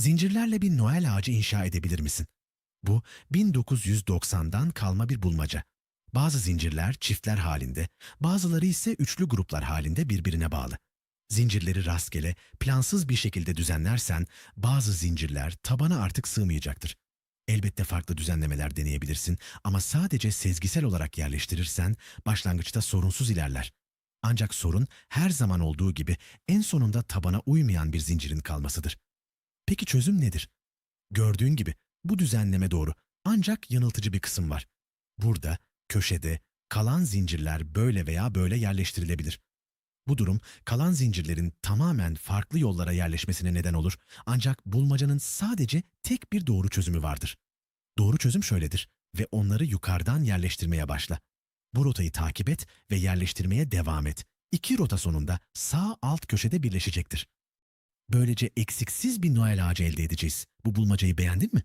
Zincirlerle bir Noel ağacı inşa edebilir misin? Bu 1990'dan kalma bir bulmaca. Bazı zincirler çiftler halinde, bazıları ise üçlü gruplar halinde birbirine bağlı. Zincirleri rastgele, plansız bir şekilde düzenlersen bazı zincirler tabana artık sığmayacaktır. Elbette farklı düzenlemeler deneyebilirsin ama sadece sezgisel olarak yerleştirirsen başlangıçta sorunsuz ilerler. Ancak sorun her zaman olduğu gibi en sonunda tabana uymayan bir zincirin kalmasıdır. Peki çözüm nedir? Gördüğün gibi bu düzenleme doğru ancak yanıltıcı bir kısım var. Burada, köşede, kalan zincirler böyle veya böyle yerleştirilebilir. Bu durum kalan zincirlerin tamamen farklı yollara yerleşmesine neden olur ancak bulmacanın sadece tek bir doğru çözümü vardır. Doğru çözüm şöyledir ve onları yukarıdan yerleştirmeye başla. Bu rotayı takip et ve yerleştirmeye devam et. İki rota sonunda sağ alt köşede birleşecektir. Böylece eksiksiz bir Noel ağacı elde edeceğiz. Bu bulmacayı beğendin mi?